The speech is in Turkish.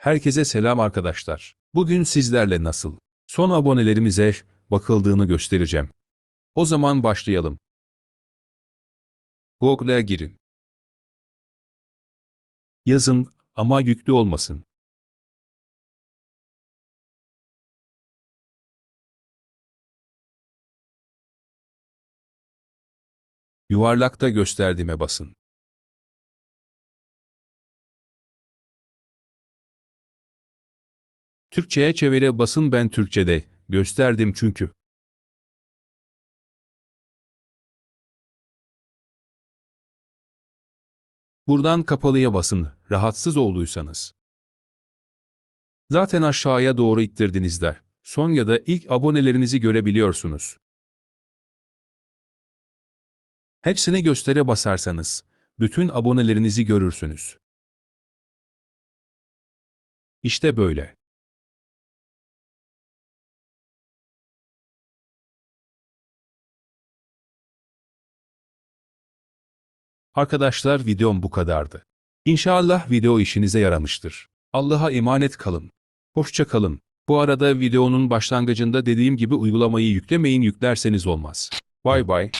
Herkese selam arkadaşlar. Bugün sizlerle nasıl son abonelerimize bakıldığını göstereceğim. O zaman başlayalım. Google'a girin. Yazın ama yüklü olmasın. Yuvarlakta gösterdiğime basın. Türkçe'ye çevire basın ben Türkçe'de gösterdim çünkü. Buradan kapalıya basın rahatsız olduysanız. Zaten aşağıya doğru ittirdiğinizde son ya da ilk abonelerinizi görebiliyorsunuz. Hepsini göstere basarsanız bütün abonelerinizi görürsünüz. İşte böyle. Arkadaşlar videom bu kadardı. İnşallah video işinize yaramıştır. Allah'a emanet kalın. Hoşça kalın. Bu arada videonun başlangıcında dediğim gibi uygulamayı yüklemeyin yüklerseniz olmaz. Bay bay.